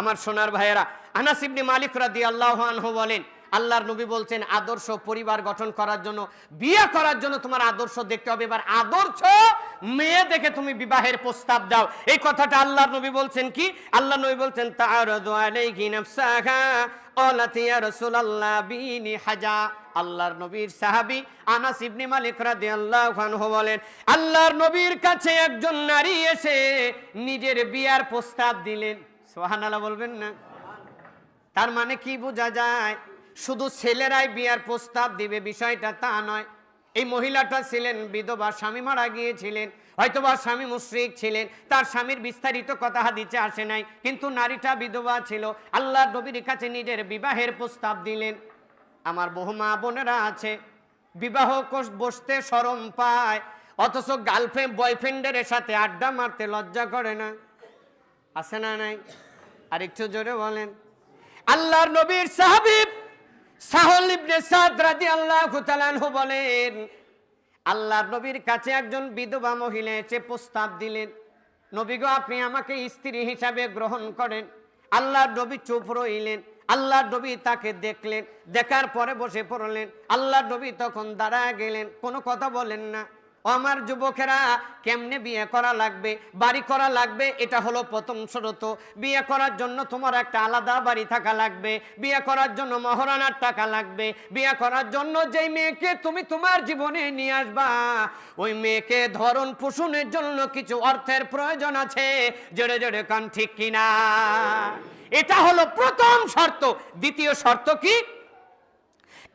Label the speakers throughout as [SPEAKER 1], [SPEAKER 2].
[SPEAKER 1] আমার সোনার ভাইয়েরা, আনাস ইবনে মালিক রাদিয়াল্লাহু আনহু বলেন, আল্লাহর নবী বলছেন, আদর্শ পরিবার গঠন করার জন্য, বিয়ে করার জন্য তোমার আদর্শ দেখতে হবে। এবার আদর্শ মেয়ে দেখে তুমি বিবাহের প্রস্তাব দাও। এই কথাটা আল্লাহর নবী বলছেন কি? আল্লাহ নবী বলছেন আল্লাহর নবীর আল্লাহর নবীর কাছে একজন নারী এসে নিজের বিয়ার প্রস্তাব দিলেন। সুবহানাল্লাহ বলবেন না। তার মানে কি বোঝা যায়? শুধু ছেলেরাই বিয়ার প্রস্তাব দিবে, বিষয়টা তা নয়। এই মহিলাটা ছিলেন বিধবা, স্বামী মারা গিয়েছিলেন, হয়তোবা স্বামী মুশ্রিক ছিলেন, তার স্বামীর বিস্তারিত কথা হাদিতে আসে নাই, কিন্তু নারীটা বিধবা ছিল। আল্লাহ নবীর কাছে নিজের বিবাহের প্রস্তাব দিলেন। আমার বহু মা বোনেরা আছে, বিবাহ বসতে সরম পায়, অথচ গার্লফ্রেন্ড বয়ফ্রেন্ডের সাথে আড্ডা মারতে লজ্জা করে না। আছে না নাই? আর একটু জোরে বলেন। আল্লাহর নবীর সাহাবিব সাহল ইবনে সাদ রাদিয়াল্লাহু তাআলা বলেন, আল্লাহর নবীর কাছে একজন বিধবা মহিলা এসে প্রস্তাব দিলেন, নবী গো, আপনি আমাকে স্ত্রী হিসাবে গ্রহণ করেন। আল্লাহর নবী চুপ রইলেন, আল্লাহর নবী তাকে দেখলেন, দেখার পরে বসে পড়লেন। আল্লাহর নবী তখন দাঁড়ায় গেলেন, কোনো কথা বলেন না। আমার যুবকেরা কেমনে বিয়ে করা লাগবে, বাড়ি করা লাগবে, এটা হলো প্রথম শরত। বিয়ে করার জন্য তোমার একটা আলাদা বাড়ি থাকা লাগবে, বিয়ে করার জন্য মহারানার টাকা লাগবে, বিয়ে করার জন্য যেই মেয়েকে তুমি তোমার জীবনে নিয়ে আসবা, ওই মেয়েকে ধরন পোষণের জন্য কিছু অর্থের প্রয়োজন আছে জোরে জোরে কান ঠিক কিনা? এটা হলো প্রথম শর্ত। দ্বিতীয় শর্ত কি?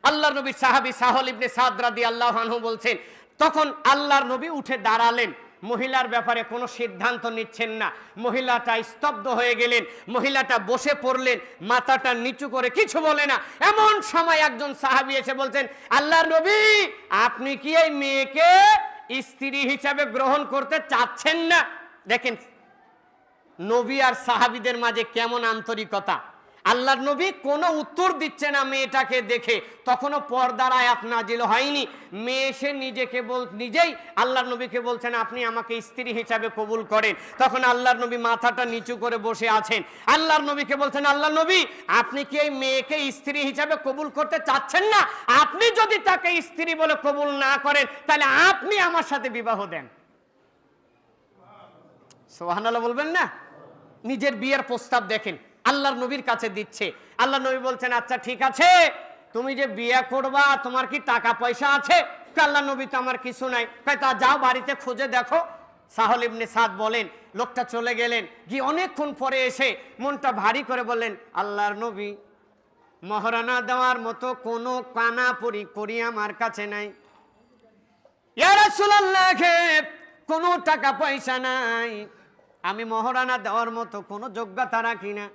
[SPEAKER 1] আল্লাহ নবী সাহাবি সাহল ইবনে সাদ রাদি আল্লাহ বলছেন তখন আল্লাহর নবী উঠে দাঁড়ালেন। মহিলার ব্যাপারে কোনো সিদ্ধান্ত নিচ্ছেন না। মহিলাটা স্তব্ধ হয়ে গেলেন, মহিলাটা বসে পড়লেন, মাথাটা নিচু করে কিছু বলে না। এমন সময় একজন সাহাবি এসে বলছেন, আল্লাহর নবী, আপনি কি এই মেয়েকে স্ত্রী হিসাবে গ্রহণ করতে চাচ্ছেন না? দেখেন, নবী আর সাহাবিদের মাঝে কেমন আন্তরিকতা। আল্লাহর নবী কোনো উত্তর দিচ্ছে না মেয়েটাকে দেখে। তখনও পর্দার আয়াত নাজিল হয়নি। মেয়ে এসে নিজেকে বল, নিজেই আল্লাহর নবীকে বলছেন আপনি আমাকে স্ত্রী হিসাবে কবুল করেন। তখন আল্লাহর নবী মাথাটা নিচু করে বসে আছেন। আল্লাহর নবীকে বলছেন আল্লাহ নবী, আপনি কি এই মেয়েকে স্ত্রী হিসাবে কবুল করতে চাচ্ছেন না? আপনি যদি তাকে স্ত্রী বলে কবুল না করেন, তাহলে আপনি আমার সাথে বিবাহ দেন। সোহান সোহানাল্লাহ বলবেন না? নিজের বিয়ের প্রস্তাব দেখেন। আল্লাহর নবীর কাছে দিচ্ছে। আল্লাহ নবী বলছেন আচ্ছা ঠিক আছে, তুমি যে বিয়ে করবা, তোমার কি টাকা পয়সা আছে? আল্লাহ নবী তো আমার কিছু নাই। তা যাও বাড়িতে খুঁজে দেখো। সাহল ইবনে সাদ বলেন, লোকটা চলে গেলেন, গিয়ে অনেকক্ষণ পরে এসে মনটা ভারী করে বললেন, আল্লাহর নবী, মহারানা দেওয়ার মতো কোনো কানা পরি করি আমার কাছে নাই। কোনো টাকা পয়সা নাই। আমি মহারানা দেওয়ার মতো কোনো যোগ্যতা রাখি না।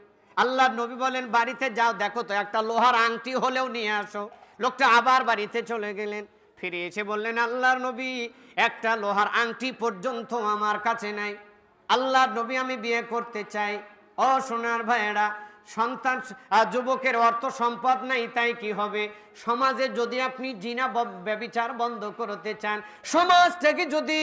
[SPEAKER 1] আল্লাহ নবী বলেন, বাড়িতে যাও, দেখো তো একটা লোহার আংটি হলেও নিয়ে আসো। লোকটা আবার বাড়িতে চলে গেলেন। ফিরে এসে বললেন আল্লাহর নবী, একটা লোহার আংটি পর্যন্ত আমার কাছে নাই। আল্লাহর নবী, আমি বিয়ে করতে চাই। অসোনার সোনার ভাইয়েরা সন্তান যুবকের অর্থ সম্পদ নাই, তাই কি হবে? সমাজে যদি আপনি জিনা ব- ব্যভিচার বন্ধ করতে চান, সমাজ থেকে যদি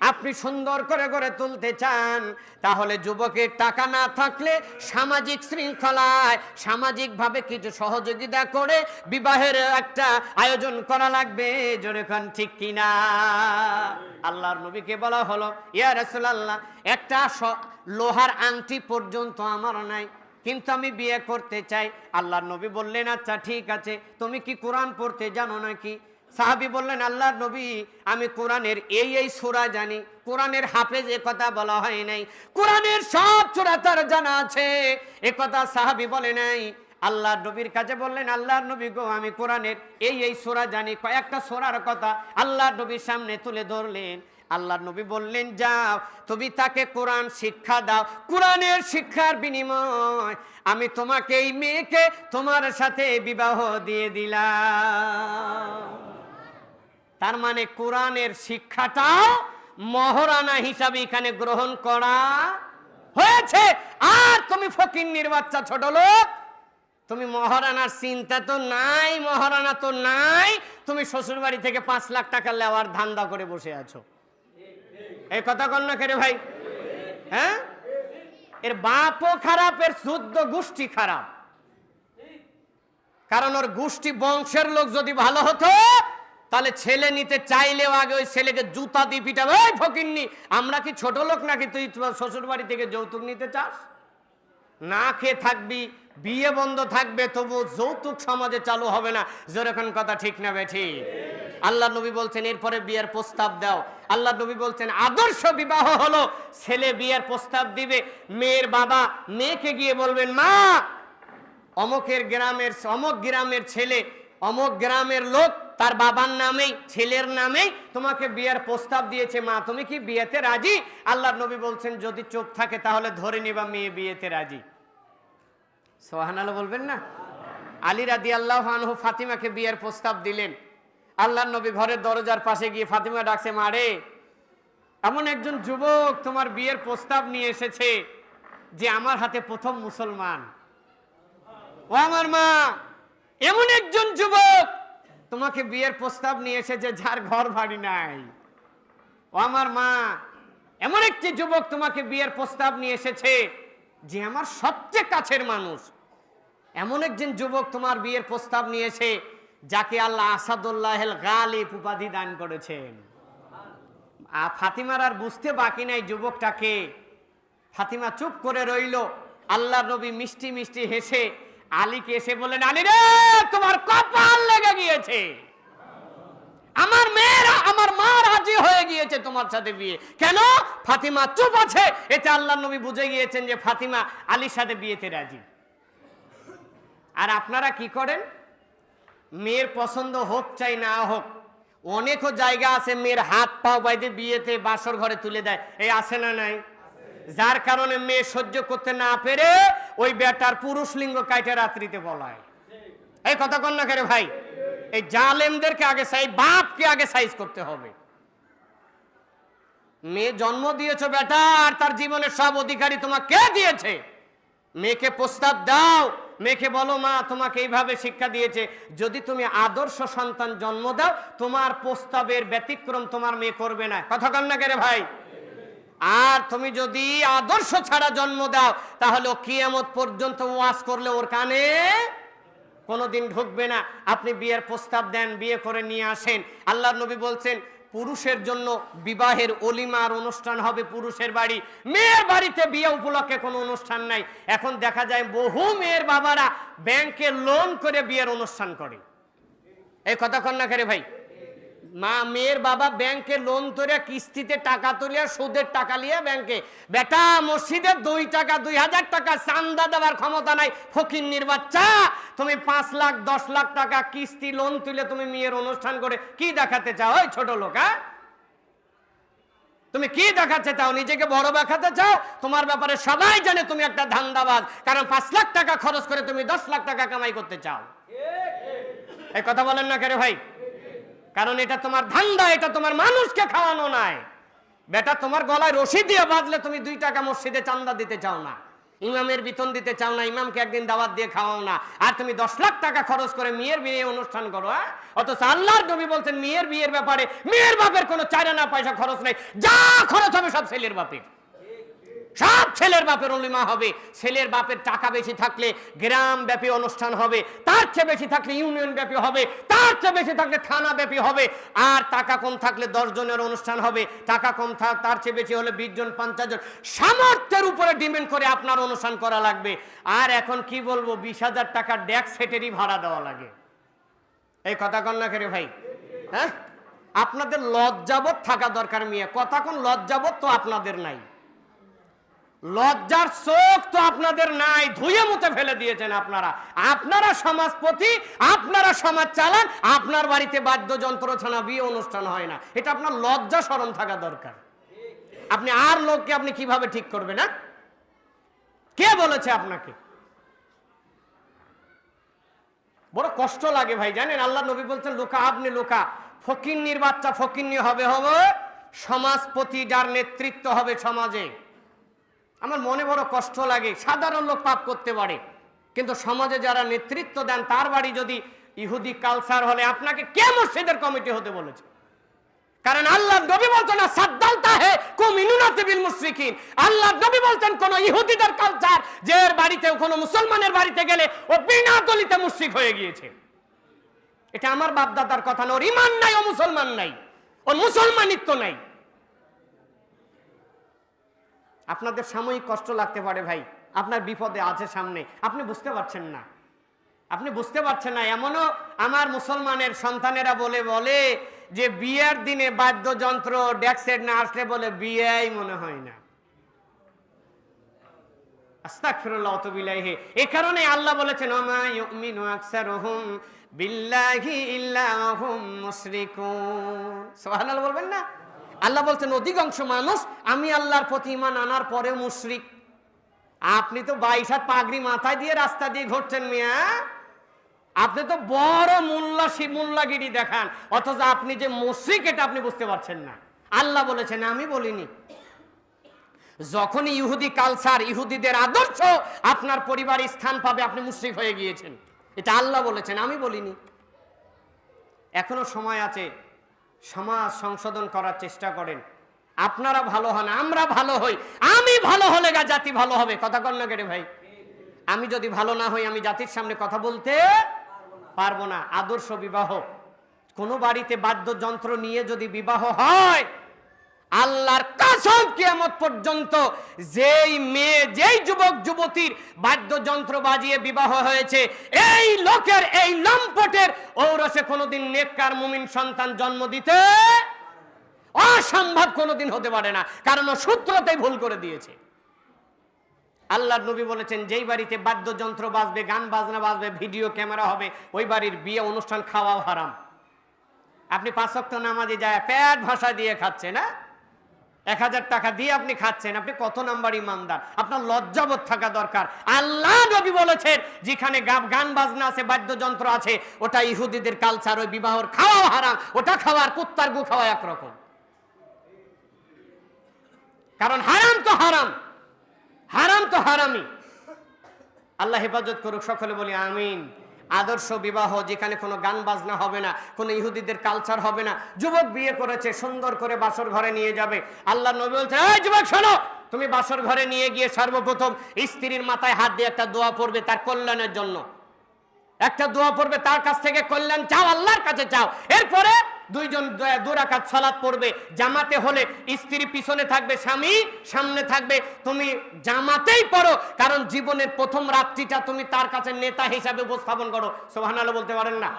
[SPEAKER 1] আপনি সুন্দর করে গড়ে তুলতে চান, তাহলে যুবকের টাকা না থাকলে সামাজিক শৃঙ্খলায়, সামাজিকভাবে কিছু সহযোগিতা করে বিবাহের একটা আয়োজন করা লাগবে। জোরে খান ঠিক কিনা আল্লাহর নবীকে বলা হলো, ইয়া রাসূলুল্লাহ, একটা লোহার আংটি পর্যন্ত আমার নাই। কিন্তু আমি বিয়ে করতে চাই। আল্লাহর নবী বললেন আচ্ছা ঠিক আছে। তুমি কি কোরআন পড়তে জানো নাকি? সাহাবি বললেন, আল্লাহর নবী, আমি কোরআনের এই এই সূরা জানি। কোরআনের হাফেজ এ কথা বলা হয় নাই। কোরআনের সব সূরা তার জানা আছে। এ কথা সাহাবি বলে নাই। আল্লাহর নবীর কাছে বললেন, আল্লাহর নবী গো, আমি কোরআনের এই এই সোরা জানি। কয়েকটা সোরার কথা আল্লাহর নবীর সামনে তুলে ধরলেন। আল্লাহর নবী বললেন, যাও, তুমি তাকে কোরআন শিক্ষা দাও। কোরআনের শিক্ষার বিনিময় আমি তোমাকে এই মেয়েকে তোমার সাথে বিবাহ দিয়ে দিলাম। তার মানে কোরআনের শিক্ষাটাও মহারানা হিসাবে এখানে গ্রহণ করা হয়েছে। আর তুমি ফকিন্নির বাচ্চা ছোট লোক, তুমি মহারানার চিন্তা তো নাই, মহারানা তো নাই, তুমি শ্বশুর বাড়ি থেকে পাঁচ লাখ টাকা লেওয়ার ধান্দা করে বসে আছো। এই কথা কন না কেরে ভাই। হ্যাঁ? এর বাপও খারাপ, এর শুদ্ধ গোষ্ঠী খারাপ। কারণ ওর গোষ্ঠী বংশের লোক যদি ভালো হতো, তাহলে ছেলে নিতে চাইলেও আগে ওই ছেলেকে জুতা দিয়ে পিটাবে। ওই ফকিননি, আমরা কি ছোট লোক নাকি তুই শ্বশুর বাড়ি থেকে যৌতুক নিতে চাস? না খেয়ে থাকবি, বিয়ে বন্ধ থাকবে তবু যৌতুক সমাজে চালু হবে না। যেরকম কথা ঠিক না বেঠি আল্লাহ নবী বলছেন, এরপরে বিয়ের প্রস্তাব দাও। আল্লাহ নবী বলছেন, আদর্শ বিবাহ হলো, ছেলে বিয়ের প্রস্তাব দিবে, মেয়ের বাবা মেয়েকে গিয়ে বলবেন, মা, অমকের গ্রামের, অমক গ্রামের ছেলে, অমক গ্রামের লোক, তার বাবার নামেই, ছেলের নামেই তোমাকে বিয়ের প্রস্তাব দিয়েছে, মা, তুমি কি বিয়েতে রাজি? আল্লাহ নবী বলছেন, যদি চোখ থাকে তাহলে ধরে নিবা মেয়ে বিয়েতে রাজি। সোহান আল্লাহ বলবেন না? আলী রাদি আল্লাহ আনহু ফাতিমাকে বিয়ের প্রস্তাব দিলেন। আল্লাহ নবী ঘরের দরজার পাশে গিয়ে ফাতিমা ডাকছে মারে এমন একজন যুবক তোমার বিয়ের প্রস্তাব নিয়ে এসেছে যে আমার হাতে প্রথম মুসলমান। ও আমার মা, এমন একজন যুবক তোমাকে বিয়ের প্রস্তাব নিয়ে এসেছে যার ঘর বাড়ি নাই। ও আমার মা, এমন একটি যুবক তোমাকে বিয়ের প্রস্তাব নিয়ে এসেছে যে আমার সবচেয়ে কাছের মানুষ। এমন একজন যুবক তোমার বিয়ের প্রস্তাব নিয়েছে যাকে আল্লাহ আসাদুল্লাহ গালিব উপাধি দান করেছেন। আ, ফাতিমার আর বুঝতে বাকি নাই যুবকটাকে। ফাতিমা চুপ করে রইল আল্লাহ নবী মিষ্টি মিষ্টি হেসে আলীকে এসে বললেন আলী রে তোমার কপাল লেগে গিয়েছে। আমার মেয়েরা আমার মা রাজি হয়ে গিয়েছে তোমার সাথে বিয়ে। কেন? ফাতিমা চুপ আছে। এতে আল্লাহ নবী বুঝে গিয়েছেন যে ফাতিমা আলীর সাথে বিয়েতে রাজি। আর আপনারা কি করেন? মেয়ের পছন্দ হোক, চাই না হোক। অনেকও জায়গা আছে, মেয়ের হাত পাও বাইদে বিয়েতে বাসর ঘরে তুলে দেয়। এই আছে না নাই? যার কারণে মেয়ে সহ্য করতে না পেরে ওই বেটার পুরুষ লিঙ্গ কাইটে রাত্রিতে বলায়। এই কথা কন না করে ভাই? এই জালেমদেরকে আগে সাইজ বাপকে আগে সাইজ করতে হবে। মেয়ে জন্ম দিয়েছ বেটা, আর তার জীবনের সব অধিকারী তোমাকে কে দিয়েছে। মেয়েকে প্রস্তাব দাও মেয়েকে বলো মা, তোমাকে এইভাবে শিক্ষা দিয়েছে, যদি তুমি আদর্শ সন্তান জন্ম দাও, তোমার প্রস্তাবের ব্যতিক্রম তোমার মেয়ে করবে না। কথা কন না কেরে ভাই। আর তুমি যদি আদর্শ ছাড়া জন্ম দাও, তাহলে কিয়ামত পর্যন্ত ওয়াজ করলে ওর কানে কোনোদিন ঢুকবে না। আপনি বিয়ের প্রস্তাব দেন, বিয়ে করে নিয়ে আসেন। আল্লাহ নবী বলছেন পুরুষের জন্য বিবাহের অলিমার অনুষ্ঠান হবে পুরুষের বাড়ি। মেয়ের বাড়িতে বিয়ে উপলক্ষে কোনো অনুষ্ঠান নাই। এখন দেখা যায় বহু মেয়ের বাবারা ব্যাংকে লোন করে বিয়ের অনুষ্ঠান করে। এই কথা কন্যা করে ভাই। মা, মেয়ের বাবা ব্যাংকে লোন তোরে কিস্তিতে টাকা তুলিয়া সুদের টাকা লিয়ে ব্যাংকে। বেটা মসজিদের দুই টাকা, দুই হাজার টাকা চান্দা দেওয়ার ক্ষমতা নাই। ফকির বাচ্চা তুমি পাঁচ লাখ, দশ লাখ টাকা কিস্তি লোন তুলে তুমি মেয়ের অনুষ্ঠান করে কি দেখাতে চাও? ওই ছোট লোক হ্যাঁ? তুমি কি দেখাচ্ছে চাও? নিজেকে বড় দেখাতে চাও? তোমার ব্যাপারে সবাই জানে তুমি একটা ধান্দাবাজ। কারণ পাঁচ লাখ টাকা খরচ করে তুমি দশ লাখ টাকা কামাই করতে চাও। এই কথা বলেন না কেরে ভাই? কারণ এটা তোমার ধান্দা, এটা তোমার মানুষকে খাওয়ানো নাই। বেটা, তোমার গলায় রশি দিয়ে বাঁধলে তুমি দুই টাকা মসজিদে চান্দা দিতে চাও না। ইমামের বেতন দিতে চাও না, ইমামকে একদিন দাওয়াত দিয়ে খাওয়াও না। আর তুমি দশ লাখ টাকা খরচ করে মেয়ের বিয়ে অনুষ্ঠান করো হ্যাঁ? অথচ আল্লাহর নবী বলছেন, মেয়ের বিয়ের ব্যাপারে মেয়ের বাপের কোনো চারানা পয়সা খরচ নেই। যা খরচ হবে সব ছেলের বাপের। সব ছেলের বাপের অলিমা হবে। ছেলের বাপের টাকা বেশি থাকলে গ্রাম ব্যাপী অনুষ্ঠান হবে, তার চেয়ে বেশি থাকলে ইউনিয়ন ব্যাপী হবে, তার চেয়ে বেশি থাকলে থানা ব্যাপী হবে। আর টাকা কম থাকলে জনের অনুষ্ঠান হবে, টাকা কম থাক, তার চেয়ে বেশি হলে বিশ জন, পঞ্চাশ জন। সামর্থ্যের উপরে ডিমেন্ড করে আপনার অনুষ্ঠান করা লাগবে। আর এখন কি বলব, বিশ হাজার টাকা ড্যাক্স সেটেরই ভাড়া দেওয়া লাগে। এই কথা কন্যা করে ভাই? হ্যাঁ? আপনাদের লজ্জাবত থাকা দরকার মিয়া। কথা কোন লজ্জাবত তো আপনাদের নাই। লজ্জার চোখ তো আপনাদের নাই, ধুয়ে মুতে ফেলে দিয়েছেন আপনারা। আপনারা সমাজপতি, আপনারা সমাজ চালান আপনার বাড়িতে বাদ্যযন্ত্র ছাড়া বিয়ে অনুষ্ঠান হয় না। এটা আপনার লজ্জা স্মরণ থাকা দরকার। আপনি আর লোককে আপনি কীভাবে ঠিক করবেন না কে বলেছে আপনাকে? বড় কষ্ট লাগে ভাই, জানেন? আল্লাহ নবী বলছেন, লোকা আপনি লোকা, ফকিন্নির বাচ্চা ফকিন্নি হবে হবে, সমাজপতি যার নেতৃত্ব হবে সমাজে। আমার মনে বড় কষ্ট লাগে, সাধারণ লোক পাপ করতে পারে। কিন্তু সমাজে যারা নেতৃত্ব দেন, তার বাড়ি যদি ইহুদি কালচার হলে আপনাকে কে মসজিদের কমিটি হতে বলেছে? কারণ আল্লাহ নবী বলছেন না সাদ্দাল তাহে কুমিনুনা বিল মুশরিকিন। আল্লাহ নবী বলছেন, কোন ইহুদিদের কালচার যে এর বাড়িতে, কোন মুসলমানের বাড়িতে গেলে ও বিনা দলিতে মুশরিক হয়ে গিয়েছে। এটা আমার বাপ দাদার কথা না, ওর ইমান নাই, ও মুসলমান নাই, ওর মুসলমানিত্ব নাই। আপনাদের সাময়িক কষ্ট লাগতে পারে ভাই। আপনার বিপদে আছে সামনে। আপনি বুঝতে পারছেন না। আপনি বুঝতে পারছেন না, এমনও আমার মুসলমানের সন্তানেরা বলে বলে যে বিয়ের দিনে বাদ্যযন্ত্র, ডেক্সেট না আসলে বলে বিয়েই মনে হয় না। এই কারণে আল্লাহ বলেছেন বলবেন না? আল্লাহ বলছেন, অধিকাংশ মানুষ, আমি আল্লাহর প্রতি ইমান আনার পরে মুশরিক। আপনি তো বাইশ হাত পাগড়ি মাথায় দিয়ে রাস্তা দিয়ে ঘুরছেন মিয়া। আপনি তো বড় মোল্লা মোল্লাগিরি দেখান। অথচ আপনি যে মুশরিক, এটা আপনি বুঝতে পারছেন না। আল্লাহ বলেছেন, আমি বলিনি। যখন ইহুদি কালচার ইহুদিদের আদর্শ আপনার পরিবারে স্থান পাবে, আপনি মুশরিক হয়ে গিয়েছেন। এটা আল্লাহ বলেছেন, আমি বলিনি। এখনও সময় আছে সমাজ সংশোধন করার চেষ্টা করেন। আপনারা ভালো হন, আমরা ভালো হই। আমি ভালো হলে গা জাতি ভালো হবে। কথা কর না কেটে ভাই? আমি যদি ভালো না হই, আমি জাতির সামনে কথা বলতে পারব না। আদর্শ বিবাহ। কোনো বাড়িতে বাদ্যযন্ত্র নিয়ে যদি বিবাহ হয় আল্লাহর কাসম কিয়ামত পর্যন্ত যেই মেয়ে, যেই যুবক, যুবতীর বাদ্যযন্ত্র বাজিয়ে বিবাহ হয়েছে, এই লোকের, এই লম্পটের ঔরসে কোনোদিন নেককার মুমিন সন্তান জন্ম দিতে অসম্ভব কোনোদিন হতে পারে না, কারণ ও সূত্রতেই ভুল করে দিয়েছে। আল্লাহর নবী বলেছেন, যেই বাড়িতে বাদ্যযন্ত্র বাজবে, গান বাজনা বাজবে, ভিডিও ক্যামেরা হবে, ওই বাড়ির বিয়ে, অনুষ্ঠান খাওয়াও হারাম। আপনি পাঁচক্ত নামাজে যায়, প্যাট ভাষা দিয়ে খাচ্ছেন না? এক হাজার টাকা দিয়ে আপনি খাচ্ছেন, আপনি কত নাম্বার ইমানদার? আপনার লজ্জাবোধ থাকা দরকার। আল্লাহ নবী বলেছেন, যেখানে গান বাজনা আছে, বাদ্যযন্ত্র আছে, ওটা ইহুদিদের কালচার ওই বিবাহর খাওয়া হারাম, ওটা খাওয়ার কুত্তার গু খাওয়া একরকম। কারণ হারাম তো হারাম হারাম তো হারামি আল্লাহ হেফাজত করুক, সকলে বলি, আমিন। আদর্শ বিবাহ যেখানে কোনো গান বাজনা হবে না, কোনো ইহুদিদের কালচার হবে না। যুবক বিয়ে করেছে, সুন্দর করে বাসর ঘরে নিয়ে যাবে। আল্লাহ নবী বলছে, এই যুবক, শোনো, তুমি বাসর ঘরে নিয়ে গিয়ে সর্বপ্রথম স্ত্রীর মাথায় হাত দিয়ে একটা দোয়া পড়বে তার কল্যাণের জন্য। একটা দোয়া পড়বে তার কাছ থেকে, কল্যাণ চাও, আল্লাহর কাছে চাও। এরপরে দুইজন দুরাকাত সালাত পড়বে, জামাতে হলে স্ত্রী পিছনে থাকবে, স্বামী সামনে থাকবে। তুমি জামাতেই পড়ো, কারণ জীবনের প্রথম রাত্রিটা তুমি তার কাছে নেতা হিসাবে উপস্থাপন করো। সোহানালো বলতে পারেন না।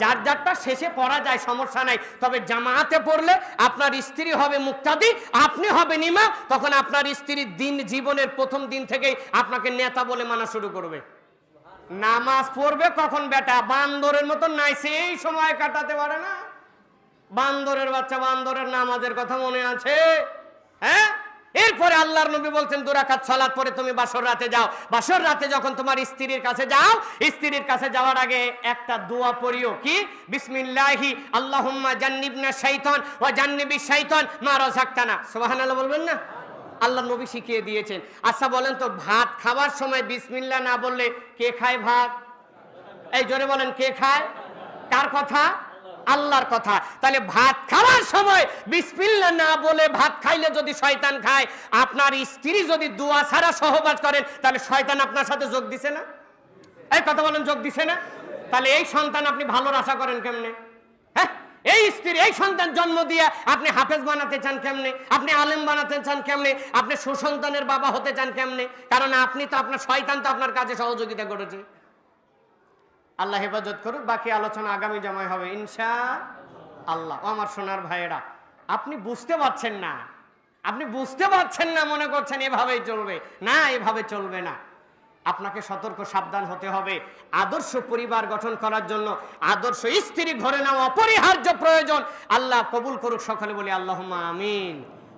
[SPEAKER 1] যার যারটা শেষে পড়া যায়, সমস্যা নাই। তবে জামাতে পড়লে আপনার স্ত্রী হবে মুক্তাদি, আপনি হবে নিমা, তখন আপনার স্ত্রীর দিন জীবনের প্রথম দিন থেকেই আপনাকে নেতা বলে মানা শুরু করবে। নামাজ পড়বে কখন বেটা? বান্দরের মতো নাই, সেই সময় কাটাতে পারে না। বান্দরের বাচ্চা, বান্দরের নামাজের কথা মনে আছে? হ্যাঁ? এরপরে আল্লাহর নবী বলছেন দুরাকাত সালাত পরে তুমি বাসর রাতে যাও। বাসর রাতে যখন তোমার স্ত্রীর কাছে যাও, স্ত্রীর কাছে যাওয়ার আগে একটা দোয়া পড়িও। কি? বিসমিল্লাহি, আল্লাহুম্মা জান্নিবনা শাইতান ওয়া জান্নিবি শাইতান মা রাযাকতানা। সুবহানাল্লাহ বলবেন না? আল্লাহ নবী শিখিয়ে দিয়েছেন। আচ্ছা বলেন তো, ভাত খাবার সময় বিসমিল্লাহ না বললে কে খায় ভাত? এই জোরে বলেন, কে খায়? কার কথা? আল্লাহর কথা। তাহলে ভাত খাওয়ার সময় বিসমিল্লাহ না বলে ভাত খাইলে যদি শয়তান খায়, আপনার স্ত্রী যদি দুয়া ছাড়া সহবাস করেন, তাহলে শয়তান আপনার সাথে যোগ দিছে না? এই কথা বলেন, যোগ দিছে না? তাহলে এই সন্তান আপনি ভালোর আশা করেন কেমনে? হ্যাঁ? এই স্ত্রী, এই সন্তান জন্ম দিয়ে আপনি হাফেজ বানাতে চান কেমনে? আপনি আলেম বানাতে চান কেমনে? আপনি সুসন্তানের বাবা হতে চান কেমনে? কারণ আপনি তো আপনার, শয়তান তো আপনার কাজে সহযোগিতা করেছে। আল্লাহ হেফাজত করুক, বাকি আলোচনা আগামী জামায় হবে ইনশা আল্লাহ ও আমার সোনার ভাইয়েরা, আপনি বুঝতে পারছেন না, আপনি বুঝতে পারছেন না, মনে করছেন এভাবেই চলবে। না, এভাবে চলবে না। আপনাকে সতর্ক, সাবধান হতে হবে। আদর্শ পরিবার গঠন করার জন্য আদর্শ স্ত্রী ঘরে নেওয়া অপরিহার্য প্রয়োজন। আল্লাহ কবুল করুক সকলে বলি আল্লাহ আমিন।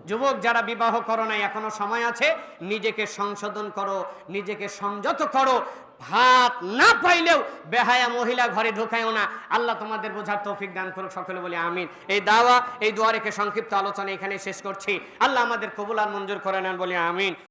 [SPEAKER 1] যুবক, যারা বিবাহ করো নাই, এখনও সময় আছে, নিজেকে সংশোধন করো, নিজেকে সংযত করো। ভাত না পাইলেও বেহায়া মহিলা ঘরে ঢোকায়ও না। আল্লাহ তোমাদের বোঝার তৌফিক দান করুক, সকলে বলি আমিন। এই দাওয়া, এই দুয়ারেকে সংক্ষিপ্ত আলোচনা এখানে শেষ করছি। আল্লাহ আমাদের কবুল আর মঞ্জুর করে নেন বলি আমিন।